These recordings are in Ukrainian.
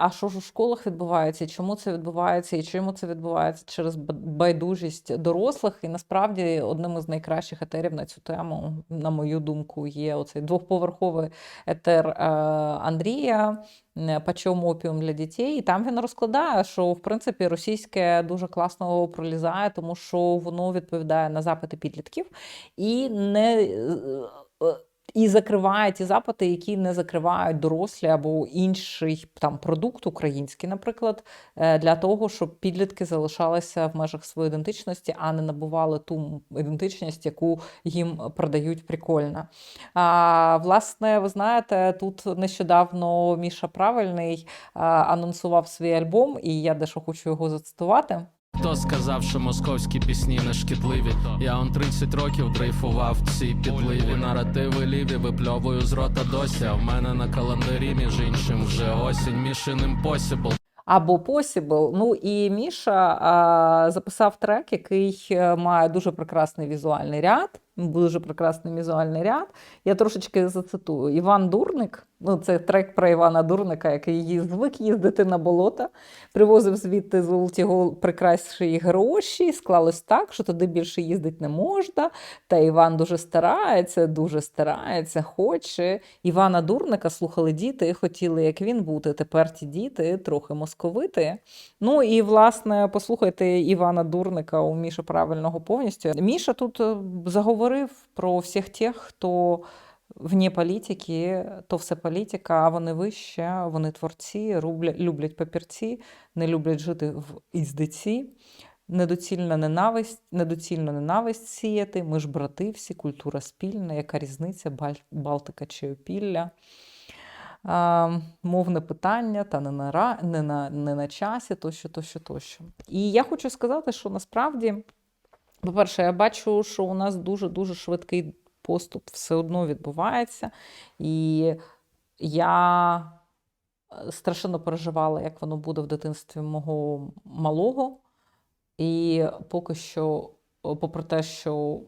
А що ж у школах відбувається? Чому це відбувається? І чому це відбувається через байдужість дорослих? І насправді одним із найкращих етерів на цю тему, на мою думку, є оцей двохповерховий етер е, Андрія. «Почем опіум для дітей, і там він розкладає, що в принципі російське дуже класно пролізає, тому що воно відповідає на запити підлітків і не е, е, і закриває ті запити, які не закривають дорослі або інший там продукт український, наприклад, е, для того, щоб підлітки залишалися в межах своєї ідентичності, а не набували ту ідентичність, яку їм продають прикольно. А, власне, ви знаєте, тут нещодавно Міша Правильний анонсував свій альбом, і я дещо хочу його зацитувати. Хто сказав, що московські пісні не шкідливі? Я он 30 років дрейфував в цій підливі. Наративи ліві випльовую з рота досі. А в мене на календарі, між іншим, вже осінь. Mission Impossible. або Possible. Ну і Міша а, записав трек, який е, має дуже прекрасний візуальний ряд. Дуже прекрасний візуальний ряд. Я трошечки зацитую. Іван Дурник. Ну, це трек про Івана Дурника, який звик їздити на болота, привозив звідти золоті гол прикрасші гроші. Склалось так, що туди більше їздити не можна. Та Іван дуже старається, дуже старається, хоче. Івана Дурника слухали діти, хотіли, як він бути. Тепер ті діти трохи московити. Ну і власне послухайте Івана Дурника у Міші правильного повністю. Міша тут е, заговорив про всіх тих, хто вне політики, то все політика, а вони вище, вони творці, люблять папірці, не люблять жити в іздиці. Недоцільна ненависть, недоцільно ненависть сіяти. Ми ж брати всі, культура спільна, яка різниця, Балтика чи Опілля. А, мовне питання та не на, не, на, не на часі, тощо, тощо, тощо. І я хочу сказати, що насправді, по-перше, я бачу, що у нас дуже-дуже швидкий поступ все одно відбувається. І я е, страшенно переживала, як воно буде в дитинстві мого малого. І поки що, попри те, що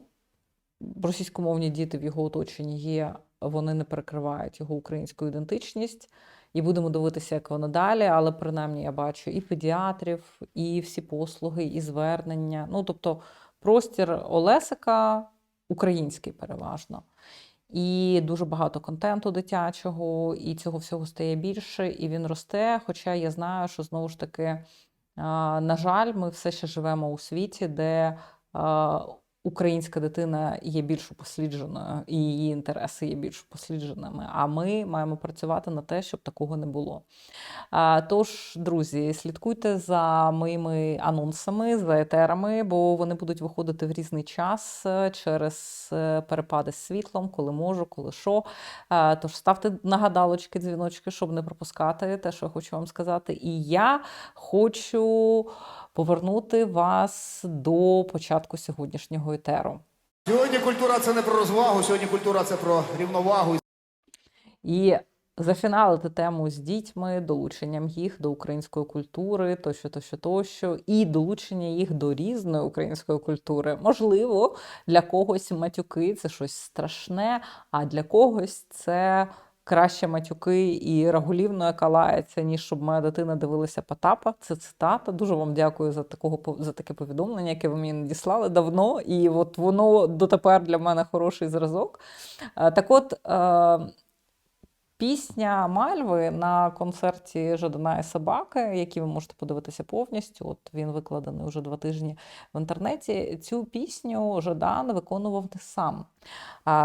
російськомовні діти в його оточенні є, вони не перекривають його українську ідентичність. І будемо дивитися, як воно далі. Але принаймні я бачу і педіатрів, і всі послуги, і звернення. Ну, тобто, простір Олесика український переважно. І дуже багато контенту дитячого, і цього всього стає більше, і він росте. Хоча я знаю, що знову ж таки, на жаль, ми все ще живемо у світі, де українська дитина є більш упослідженою, і її інтереси є більш упослідженими. А ми маємо працювати на те, щоб такого не було. Тож, друзі, слідкуйте за моїми анонсами, за етерами, бо вони будуть виходити в різний час е, через е, перепади з світлом, коли можу, коли що. Тож ставте нагадалочки, дзвіночки, щоб не пропускати те, що я хочу вам сказати. І я хочу повернути вас до початку сьогоднішнього етеру. Сьогодні культура це не про розвагу, сьогодні культура це про рівновагу. І зафіналити тему з дітьми, долученням їх до української культури, тощо, тощо, тощо, і долучення їх до різної української культури. Можливо, для когось матюки це щось страшне, а для когось це. Краще матюки і рагулівно, яка лається, ніж щоб моя дитина дивилася Потапа. Це цитата. Дуже вам дякую за такого за таке повідомлення, яке ви мені надіслали давно. І от воно дотепер для мене хороший зразок. Е, Так от. Пісня Мальви на концерті Жадана і собаки, який ви можете подивитися повністю. От він викладений вже два тижні в інтернеті. Цю пісню Жадан виконував не сам.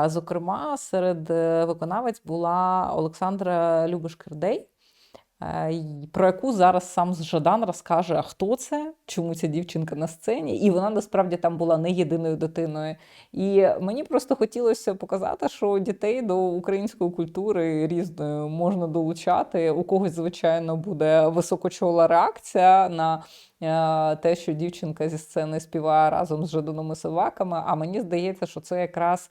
Зокрема, серед е, виконавець була Олександра Любиш-Кирдей, про яку зараз сам Жадан розкаже, а хто це, чому ця дівчинка на сцені. І вона насправді там була не єдиною дитиною. І мені просто хотілося показати, що дітей до української культури різної можна долучати. У когось, звичайно, буде високочола реакція на е, те, що дівчинка зі сцени співає разом з Жаданом і собаками. А мені здається, що це якраз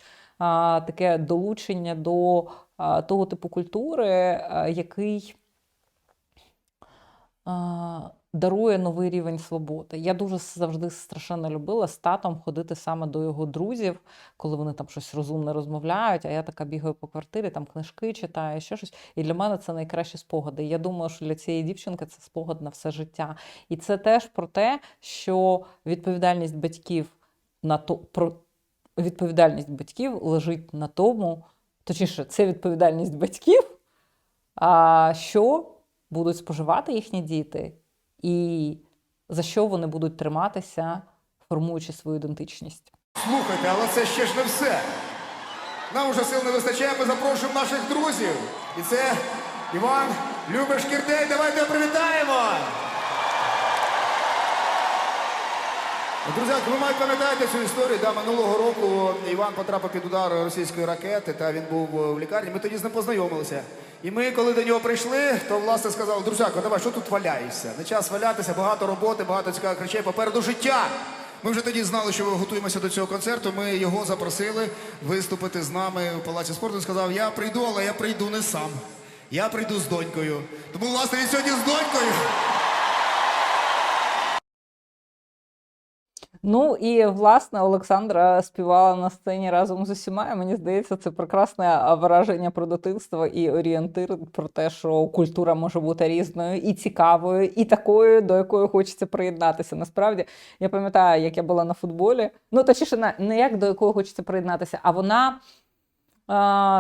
таке долучення до того типу культури, який а, дарує новий рівень свободи. Я дуже завжди страшенно любила з татом ходити саме до його друзів, коли вони там щось розумне розмовляють, а я така бігаю по квартирі, там книжки читаю, ще щось. І для мене це найкращі спогади. Я думаю, що для цієї дівчинки це спогад на все життя. І це теж про те, що відповідальність батьків на то про відповідальність батьків лежить на тому, точніше, це відповідальність батьків, а що будуть споживати їхні діти, і за що вони будуть триматися, формуючи свою ідентичність. Слухайте, але це ще ж не все. Нам уже сил не вистачає, ми запрошуємо наших друзів. І це Іван Любиш Кірдей. Давайте привітаємо. Друзі, ви мають пам'ятаєте цю історію. Да, минулого року Іван потрапив під удар російської ракети, та він був в лікарні. Ми тоді з ним познайомилися. І ми, коли до нього прийшли, то власне сказав, друзяко, давай, що тут валяєшся? Не час валятися, багато роботи, багато цікавих речей, попереду життя. Ми вже тоді знали, що ми готуємося до цього концерту. Ми його запросили виступити з нами у Палаці спорту. Він сказав, я прийду, але я прийду не сам. Я прийду з донькою. Тому, власне, він сьогодні з донькою. Ну і власне Олександра співала на сцені разом з усіма. і Мені здається, це прекрасне враження про дитинство і орієнтир про те, що культура може бути різною і цікавою, і такою, до якої хочеться приєднатися. Насправді я пам'ятаю, як я була на футболі. Ну точніше, не- як до якої хочеться приєднатися, а вона.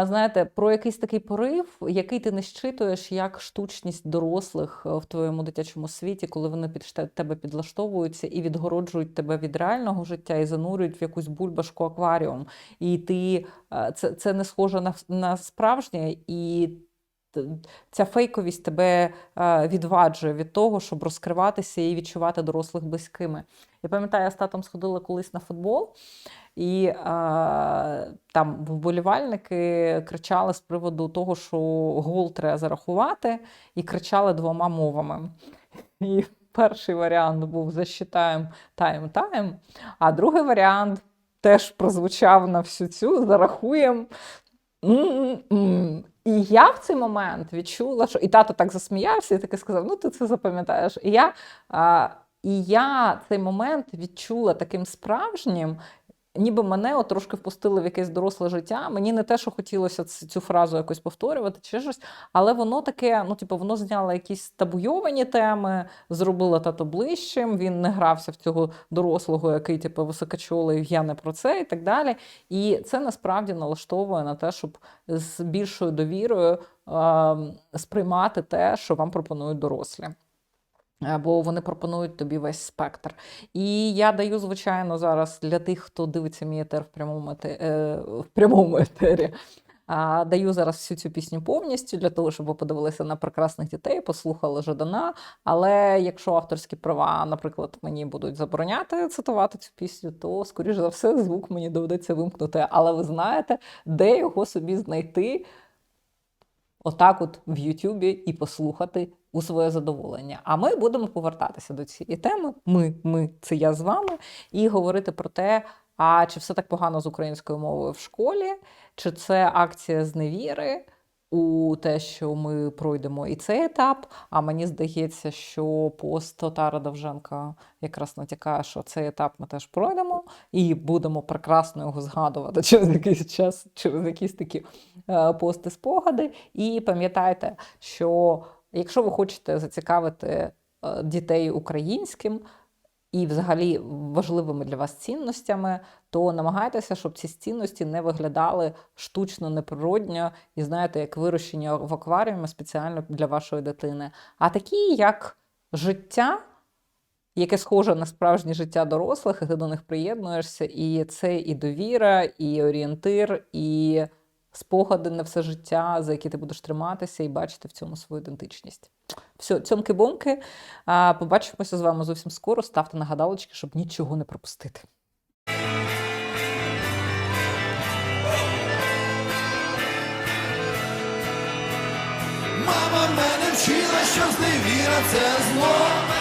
Знаєте, про якийсь такий порив, який ти не щитуєш як штучність дорослих е, в твоєму дитячому світі, коли вони під тебе підлаштовуються і відгороджують тебе від реального життя і занурюють в якусь бульбашку акваріум. І ти е, це, це не схоже на, на справжнє, і ця фейковість тебе е, відваджує від того, щоб розкриватися і відчувати дорослих близькими. Я пам'ятаю, я з татом сходила колись на футбол. І е, там вболівальники кричали з приводу того, що гол треба зарахувати, і кричали двома мовами. І перший варіант був засчитаємо тайм-тайм, а другий варіант теж прозвучав на всю цю зарахуємо. М-м-м. І я в цей момент відчула, що і тато так засміявся і таки сказав: ну ти це запам'ятаєш. І я, а, і я цей момент відчула таким справжнім, ніби мене от трошки впустили в якесь доросле життя. Мені не те, що хотілося цю фразу якось повторювати чи щось, але воно таке, ну, типу, воно зняло якісь табуйовані теми, зробило тато ближчим. Він не грався в цього дорослого, який, типу, високочолий, я не про це і так далі. І це насправді налаштовує на те, щоб з більшою довірою е, сприймати те, що вам пропонують дорослі. Е, Бо вони пропонують тобі весь спектр. І я даю, звичайно, зараз для тих, хто дивиться мій етер в прямому, е, в прямому етері. А, даю зараз всю цю пісню повністю для того, щоб ви подивилися на прекрасних дітей, послухали Жадана. Але якщо авторські права, наприклад, мені будуть забороняти цитувати цю пісню, то, скоріш за все, звук мені доведеться вимкнути. Але ви знаєте, де його собі знайти отак, от в Ютубі і послухати у своє задоволення. А ми будемо повертатися до цієї теми. Ми, ми, це я з вами, і говорити про те, а чи все так погано з українською мовою в школі, чи це акція зневіри у те, що ми пройдемо і цей етап. А мені здається, що пост Татара Довженка якраз натякає, що цей етап ми теж пройдемо і будемо прекрасно його згадувати через якийсь час, через якісь такі е, пости спогади. І пам'ятайте, що якщо ви хочете зацікавити е, дітей українським і взагалі важливими для вас цінностями, то намагайтеся, щоб ці цінності не виглядали штучно, неприродньо і знаєте, як вирощення в акваріумі спеціально для вашої дитини, а такі, як життя. Яке схоже на справжнє життя дорослих, і ти до них приєднуєшся, і це і довіра, і орієнтир, і спогади на все життя, за які ти будеш триматися і бачити в цьому свою ідентичність. Все, цьомки-бомки. Побачимося з вами зовсім скоро. Ставте нагадалочки, щоб нічого не пропустити. Мама мене вчила, що зневіра це зло.